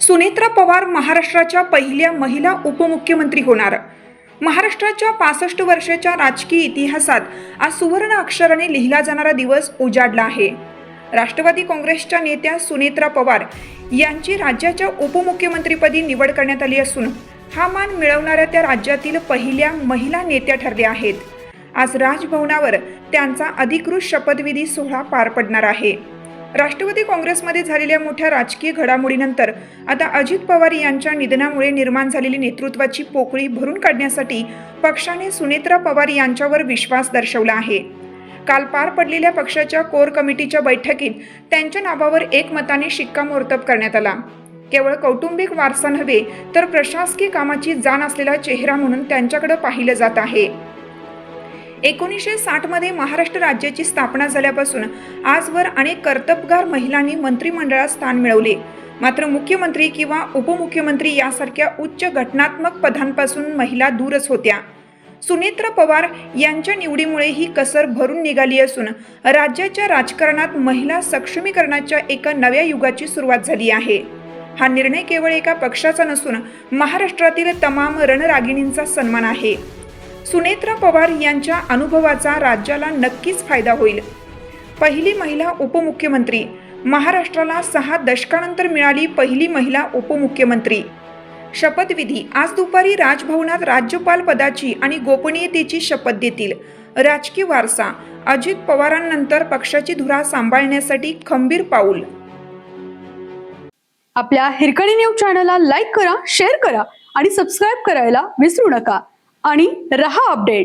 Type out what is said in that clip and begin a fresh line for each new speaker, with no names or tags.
सुनेत्रा पवार महाराष्ट्राच्या पहिल्या महिला उपमुख्यमंत्री होणार. महाराष्ट्राच्या पासष्ट वर्षाच्या राजकीय इतिहासात आज सुवर्ण अक्षराने लिहिला जाणारा दिवस उजाडला आहे. राष्ट्रवादी काँग्रेसच्या नेत्या सुनेत्रा पवार यांची राज्याच्या उपमुख्यमंत्रीपदी निवड करण्यात आली असून हा मान मिळवणाऱ्या त्या राज्यातील पहिल्या महिला नेत्या ठरल्या आहेत. आज राजभवनावर त्यांचा अधिकृत शपथविधी सोहळा पार पडणार आहे. राष्ट्रवादी काँग्रेसमध्ये झालेल्या मोठ्या राजकीय घडामोडीनंतर आता अजित पवार यांच्या निधनामुळे निर्माण झालेली नेतृत्वाची पोकळी भरून काढण्यासाठी पक्षाने सुनेत्रा पवार यांच्यावर विश्वास दर्शवला आहे. काल पार पडलेल्या पक्षाच्या कोर कमिटीच्या बैठकीत त्यांच्या नावावर एकमताने शिक्कामोर्तब करण्यात आला. केवळ कौटुंबिक वारसा नव्हे तर प्रशासकीय कामाची जाण असलेला चेहरा म्हणून त्यांच्याकडे पाहिलं जात आहे. एकोणीसशे साठमध्ये महाराष्ट्र राज्याची स्थापना झाल्यापासून आजवर अनेक कर्तबगार महिलांनी मंत्रिमंडळात स्थान मिळवले. मात्र मुख्यमंत्री किंवा उपमुख्यमंत्री यासारख्या उच्च घटनात्मक पदांपासून महिला दूरच होत्या. सुनेत्रा पवार यांच्या निवडीमुळे ही कसर भरून निघाली असून राज्याच्या राजकारणात महिला सक्षमीकरणाच्या एका नव्या युगाची सुरुवात झाली आहे. हा निर्णय केवळ एका पक्षाचा नसून महाराष्ट्रातील तमाम रणरागिणींचा सन्मान आहे. सुनेत्रा पवार यांच्या अनुभवाचा राज्याला नक्कीच फायदा होईल. पहिली महिला उपमुख्यमंत्री. महाराष्ट्राला सहा दशकानंतर मिळाली पहिली महिला उपमुख्यमंत्री. शपथविधी. आज दुपारी राजभवनात राज्यपाल पदाची आणि गोपनीयतेची शपथ देतील. राजकीय वारसा. अजित पवारांनंतर पक्षाची धुरा सांभाळण्यासाठी खंबीर पाऊल.
आपल्या हिरकणी न्यूज चॅनलला लाईक करा शेअर करा आणि सबस्क्राईब करायला विसरू नका. आणि रहा अपडेट.